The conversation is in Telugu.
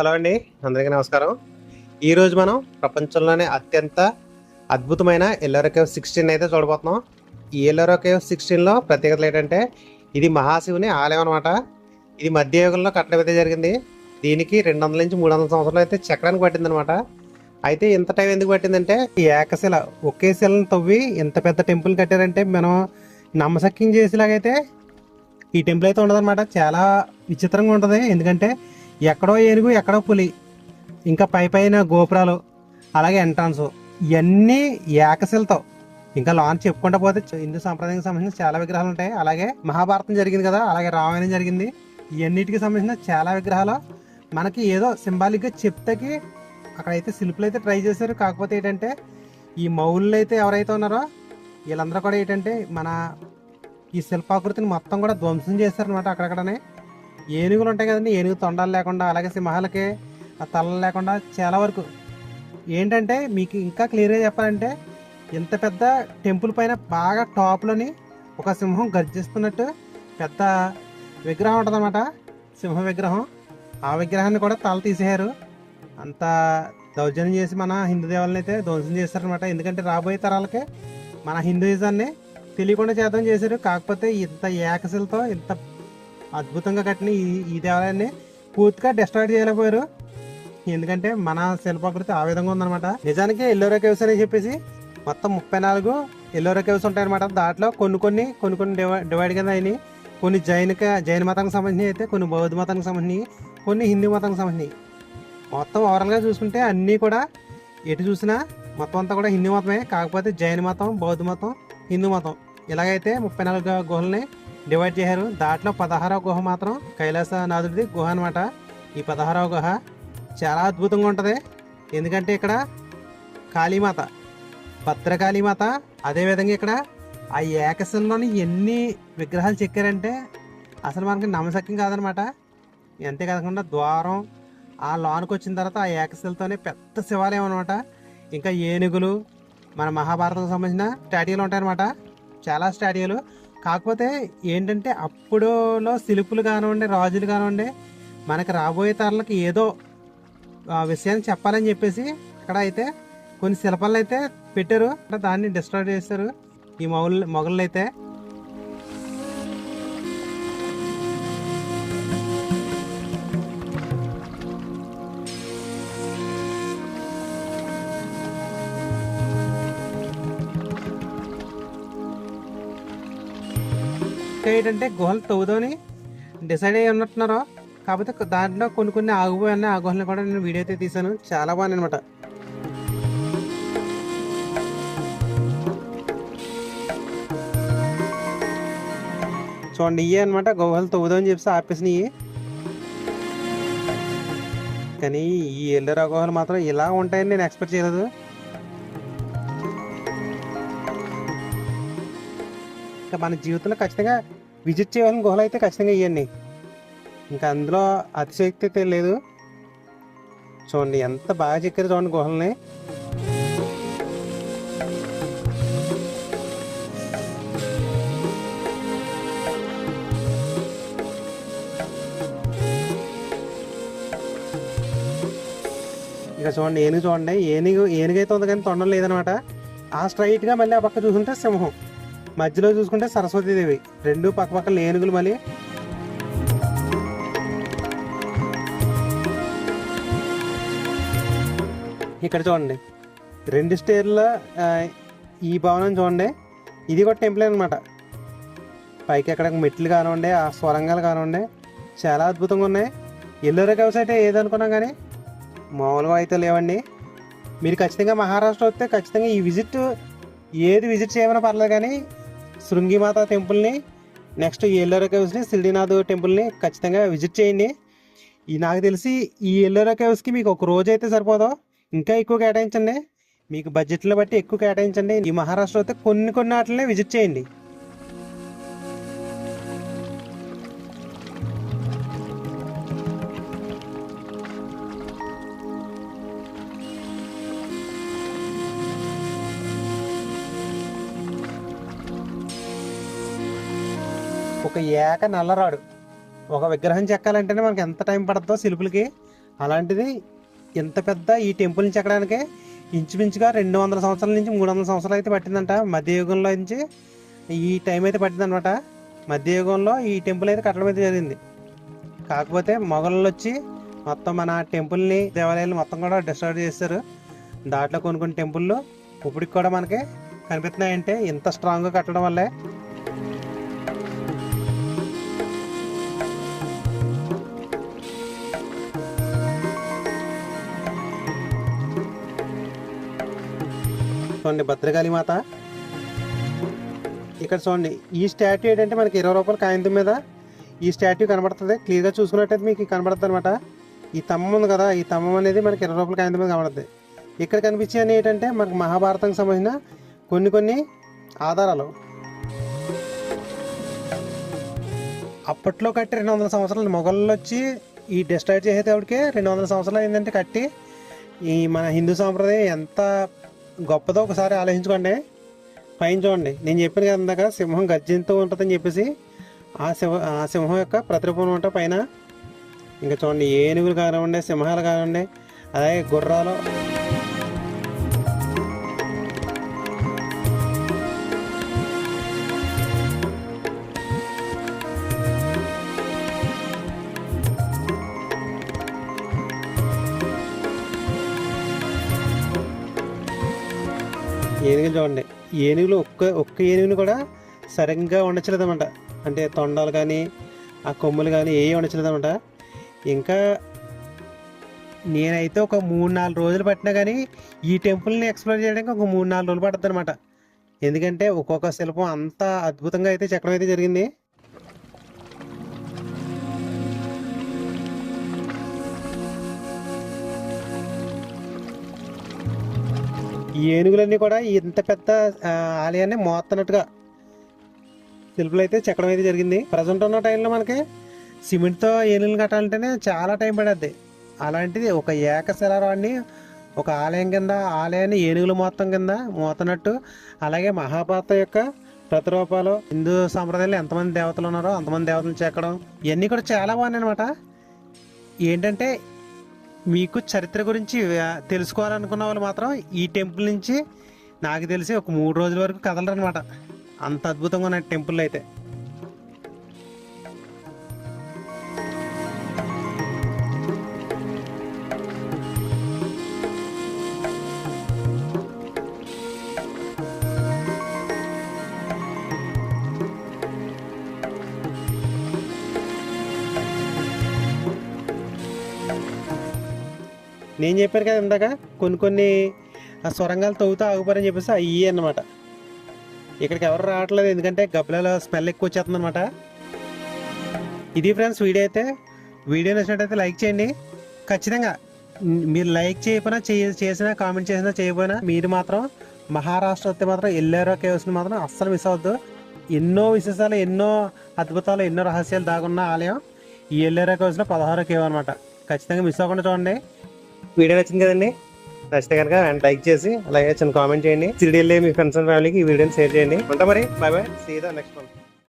హలో అండి అందరికీ నమస్కారం. ఈరోజు మనం ప్రపంచంలోనే అత్యంత అద్భుతమైన ఎల్లోరో కేవ్ సిక్స్టీన్ అయితే చూడబోతున్నాం. ఈ ఎల్లోరో కేవ్ సిక్స్టీన్లో ప్రత్యేకతలు ఏంటంటే ఇది మహాశివుని ఆలయం అనమాట ఇది మధ్యయుగంలో కట్టడం అయితే జరిగింది. దీనికి రెండు వందల నుంచి మూడు వందల సంవత్సరాలు అయితే చక్రానికి పట్టిందనమాట అయితే ఇంత టైం ఎందుకు పట్టిందంటే ఈ ఏకశిల ఒకే శిలను తవ్వి ఇంత పెద్ద టెంపుల్ కట్టారంటే మనం నమ్మసక్యం చేసేలాగైతే ఈ టెంపుల్ అయితే ఉండదన్నమాట. చాలా విచిత్రంగా ఉంటుంది. ఎందుకంటే ఎక్కడో ఏనుగు ఎక్కడో పులి. ఇంకా పై పైన గోపురాలు అలాగే ఎంట్రన్స్. ఇవన్నీ ఏకశిలతో. ఇంకా లాంచ్ చెప్పుకుంటా పోతే హిందూ సంప్రదాయానికి సంబంధించిన చాలా విగ్రహాలు ఉంటాయి. అలాగే మహాభారతం జరిగింది కదా అలాగే రామాయణం జరిగింది. ఇవన్నిటికి సంబంధించిన చాలా విగ్రహాలు. మనకి ఏదో సింబాలిక్గా చెప్తాకి అక్కడైతే శిల్పులు అయితే ట్రై చేశారు. కాకపోతే ఏంటంటే ఈ మౌళ్ళు అయితే ఎవరైతే ఉన్నారో వీళ్ళందరూ కూడా ఏంటంటే మన ఈ శిల్పాకృతిని మొత్తం కూడా ధ్వంసం చేశారనమాట అక్కడక్కడనే. ఏనుగులు ఉంటాయి కదండి. ఏనుగు తొండాలు లేకుండా అలాగే సింహాలకి ఆ తలలు లేకుండా చాలా వరకు. ఏంటంటే మీకు ఇంకా క్లియర్గా చెప్పాలంటే ఇంత పెద్ద టెంపుల్ పైన బాగా టాప్లోని ఒక సింహం గర్జిస్తున్నట్టు పెద్ద విగ్రహం ఉంటుందన్నమాట. సింహ విగ్రహం. ఆ విగ్రహాన్ని కూడా తల తీసేశారు. అంత దౌర్జన్యం చేసి మన హిందూ దేవాలని అయితే ధ్వంసం చేశారనమాట ఎందుకంటే రాబోయే తరాలకి మన హిందూయిజాన్ని తెలియకుండా చేద్దాం చేశారు. కాకపోతే ఇంత ఏకశిలతో ఇంత అద్భుతంగా కట్టిన ఈ ఈ దేవాలయాన్ని పూర్తిగా డిస్ట్రాయ్ చేయలేకపోయారు. ఎందుకంటే మన శిల్పాకృతి ఆ విధంగా ఉందన్నమాట. నిజానికి ఎల్లోరా కేవ్స్ అని చెప్పేసి మొత్తం ముప్పై నాలుగు ఎల్లోరా కేవ్స్ ఉంటాయన్నమాట. దాంట్లో కొన్ని కొన్ని కొన్ని కొన్ని డివైడ్ కింద అయినాయి. కొన్ని జైనిక జైన మతానికి సంబంధించి అయితే కొన్ని బౌద్ధ మతానికి సంబంధించి కొన్ని హిందూ మతానికి సంబంధించి మొత్తం ఓవరాల్గా చూసుకుంటే అన్నీ కూడా ఎటు చూసినా మొత్తం అంతా కూడా హిందూ మతమే. కాకపోతే జైన మతం బౌద్ధ మతం హిందూ మతం. ఇలాగైతే ముప్పై నాలుగు గుహల్ని డివైడ్ చేశారు. దాంట్లో పదహారవ గుహ మాత్రం కైలాసనాథుడిది గుహ అనమాట ఈ పదహారవ గుహ చాలా అద్భుతంగా ఉంటుంది. ఎందుకంటే ఇక్కడ కాళీమాత భద్రకాళీమాత అదేవిధంగా ఇక్కడ ఆ ఏకశంలోని ఎన్ని విగ్రహాలు చెక్కారంటే అసలు మనకి నమ్మశక్యం కాదనమాట అంతేకాకుండా ద్వారం ఆ లోనికి వచ్చిన తర్వాత ఆ ఏకశిలతోనే పెద్ద శివాలయం అనమాట ఇంకా ఏనుగులు మన మహాభారతం సంబంధించిన స్టాట్యూలు ఉంటాయన్నమాట. చాలా స్టాట్యూలు. కాకపోతే ఏంటంటే అప్పుడులో శిల్పులు కానివ్వండి రాజులు కానివ్వండి మనకు రాబోయే తరాలకు ఏదో విషయాన్ని చెప్పాలని చెప్పేసి అక్కడ అయితే కొన్ని శిల్పాలను అయితే పెట్టారు. దాన్ని డిస్ట్రాయ్ చేశారు. ఈ మొగలు మొగళ్ళు అయితే ఏంటంటే గుహలు తవ్వుదని డిసైడ్ అయ్యి ఉన్నట్టున్నారు. కాకపోతే దాంట్లో కొన్ని కొన్ని ఆగిపోయాను ఆ గుహలను కూడా నేను వీడియో అయితే తీశాను. చాలా బాగుంది అనమాట చూడండి ఇవే అనమాట గుహలు తవ్వుదామని చెప్పి ఆపేసినవి కానీ ఈ ఎల్లరా గుహలు మాత్రం ఇలా ఉంటాయని నేను ఎక్స్పెక్ట్ చేయలేదు. ఇంకా మన జీవితంలో ఖచ్చితంగా విజిట్ చేయాలని గుహలు అయితే ఖచ్చితంగా ఇవ్వండి ఇంకా అందులో అతిశక్తి అయితే లేదు. చూడండి ఎంత బాగా చెక్కారు చూడండి గుహల్ని. ఇక చూడండి ఏనుగు చూడండి. ఏనుగు ఏనుగైతే ఉంది కానీ తొండం లేదనమాట. ఆ స్ట్రైట్గా మళ్ళీ ఆ పక్క చూసుంటే సింహం. మధ్యలో చూసుకుంటే సరస్వతీదేవి రెండు పక్కపక్కల ఏనుగులు మళ్ళీ. ఇక్కడ చూడండి. రెండు స్టేర్ల ఈ భవనం చూడండి. ఇది కూడా టెంపుల్ అనమాట పైకి ఎక్కడ మెట్లు కానివ్వండి ఆ స్వరంగాలు కానివ్వండి చాలా అద్భుతంగా ఉన్నాయి. ఎల్లోరా కవస్ అయితే ఏదనుకున్నాం కానీ మామూలుగా అయితే లేవండి. మీరు ఖచ్చితంగా మహారాష్ట్ర వస్తే ఖచ్చితంగా ఈ విజిట్ ఏది విజిట్ చేయమన్నా పర్లేదు కానీ శృంగిమాత టెంపుల్ని నెక్స్ట్ ఎల్లోరా కేవ్స్ని సిల్డీనాథ్ టెంపుల్ని ఖచ్చితంగా విజిట్ చేయండి. ఈ నాకు తెలిసి ఈ ఎల్లోరా కేవ్స్కి మీకు ఒక రోజు అయితే సరిపోదు. ఇంకా ఎక్కువ కేటాయించండి. మీకు బడ్జెట్లో బట్టి ఎక్కువ కేటాయించండి. ఈ మహారాష్ట్ర అయితే కొన్ని కొన్ని వాటిని విజిట్ చేయండి. ఒక ఏక నల్లరాడు. ఒక విగ్రహం చెక్కాలంటేనే మనకి ఎంత టైం పడుతుందో శిల్పులకి అలాంటిది ఇంత పెద్ద ఈ టెంపుల్ని చెక్కడానికి ఇంచుమించుగా రెండు వందల సంవత్సరాల నుంచి మూడు వందల సంవత్సరాలు అయితే పట్టిందంట. మధ్యయుగంలో నుంచి ఈ టైం అయితే పట్టిందనమాట. మధ్యయుగంలో ఈ టెంపుల్ అయితే కట్టడం అయితే జరిగింది. కాకపోతే మొఘలు వచ్చి మొత్తం మన టెంపుల్ని దేవాలయాలు మొత్తం కూడా డిస్ట్రాయ్ చేశారు. దాంట్లో కొన్ని కొన్ని టెంపుల్లో ఇప్పటికి కూడా మనకి కనిపిస్తున్నాయంటే ఇంత స్ట్రాంగ్గా కట్టడం వల్లే. చూడండి భద్రకాళి మాత. ఇక్కడ చూడండి ఈ స్టాట్యూ ఏంటంటే మనకి ఇరవై రూపాయల కాయంతం మీద. ఈ స్టాట్యూ కనబడుతుంది. క్లియర్గా చూసుకున్నట్టయితే మీకు కనబడుతుంది అనమాట ఈ తమ్మం ఉంది కదా ఈ తమ్మం అనేది మనకి ఇరవై రూపాయల కాయంతం మీద కనబడుతుంది. ఇక్కడ కనిపించేది ఏంటంటే మనకు మహాభారతంకి సంబంధించిన కొన్ని కొన్ని ఆధారాలు. అప్పట్లో కట్టి రెండు వందల సంవత్సరాలు. మొఘళ్ళు వచ్చి ఈ డిస్ట్రాయ్ చేసేటప్పటికే రెండు వందల సంవత్సరాలు అయిందంటే కట్టి ఈ మన హిందూ సాంప్రదాయం ఎంత గొప్పదో ఒకసారి ఆలోచించుకోండి. పైన చూడండి. నేను చెప్పాను కదా ఇందాక సింహం గర్జనతో ఉంటుందని చెప్పేసి ఆ సింహ ఆ సింహం యొక్క ప్రతిరూపం ఉంటా పైన. ఇంకా చూడండి ఏనుగులు కానివ్వండి సింహాలు కానివ్వండి అలాగే గుర్రాలు. ఏనుగులు చూడండి. ఏనుగులు ఒక్క ఒక్క ఏనుగుని కూడా సరిగ్గా ఉండట్లేదన్నమాట అంటే తొండాలు కానీ ఆ కొమ్ములు కానీ ఏ ఉండట్లేదన్నమాట ఇంకా నేనైతే ఒక మూడు నాలుగు రోజులు పట్టినా కానీ ఈ టెంపుల్ని ఎక్స్ప్లోర్ చేయడానికి ఒక మూడు నాలుగు రోజులు పడుతుంది అనమాట ఎందుకంటే ఒక్కొక్క శిల్పం అంత అద్భుతంగా అయితే చెక్కడం అయితే జరిగింది. ఈ ఏనుగులన్నీ కూడా ఇంత పెద్ద ఆలయాన్ని మోస్తున్నట్టుగా శిల్పులు అయితే చెక్కడం అయితే జరిగింది. ప్రజెంట్ ఉన్న టైంలో మనకి సిమెంట్తో ఏనుగులు కట్టాలంటేనే చాలా టైం పడద్ది. అలాంటిది ఒక ఏకశిలారాన్ని ఒక ఆలయం కింద ఆలయాన్ని ఏనుగులు మొత్తం కింద మోతనట్టు అలాగే మహాభారత యొక్క ప్రతిరూపాలు హిందూ సాంప్రదాయంలో ఎంతమంది దేవతలు ఉన్నారో అంతమంది దేవతలు చెక్కడం ఇవన్నీ కూడా చాలా బాగున్నాయి అనమాట ఏంటంటే మీకు చరిత్ర గురించి తెలుసుకోవాలనుకున్న వాళ్ళు మాత్రం ఈ టెంపుల్ నుంచి నాకు తెలిసి ఒక మూడు రోజుల వరకు కదలరు అనమాట అంత అద్భుతంగా ఉన్నాయి టెంపుల్ అయితే. నేను చెప్పాను కదా ఇందాక కొన్ని కొన్ని ఆ సొరంగాలు తవ్వుతూ ఆగుపారని చెప్పేసి అవి అన్నమాట. ఇక్కడికి ఎవరు రావట్లేదు ఎందుకంటే గబ్బలలో స్మెల్ ఎక్కువ వచ్చేస్తుంది అనమాట ఇది ఫ్రెండ్స్ వీడియో అయితే వీడియో నచ్చినట్టయితే లైక్ చేయండి. ఖచ్చితంగా మీరు లైక్ చేయకపోయినా చే చేసినా కామెంట్ చేసినా చేయకపోయినా మీరు మాత్రం మహారాష్ట్ర వస్తే మాత్రం ఎల్లారో కేవ్స్ని మాత్రం అస్సలు మిస్ అవ్వద్దు. ఎన్నో విశేషాలు ఎన్నో అద్భుతాలు ఎన్నో రహస్యాలు దాగున్న ఆలయం ఈ ఎల్లారో కేవ్స్లో పదహారో కేవ్ అనమాట ఖచ్చితంగా మిస్ అవ్వకుండా చూడండి. వీడియో నచ్చింది కదండి? నచ్చితే కనుక లైక్ చేసి అలాగే చిన్న కామెంట్ చేయండి. సిడిఎల్ఏ మీ ఫ్రెండ్స్ అండ్ ఫ్యామిలీకి ఈ వీడియోని షేర్ చేయండి. ఉంటా మరి? Bye bye see the next one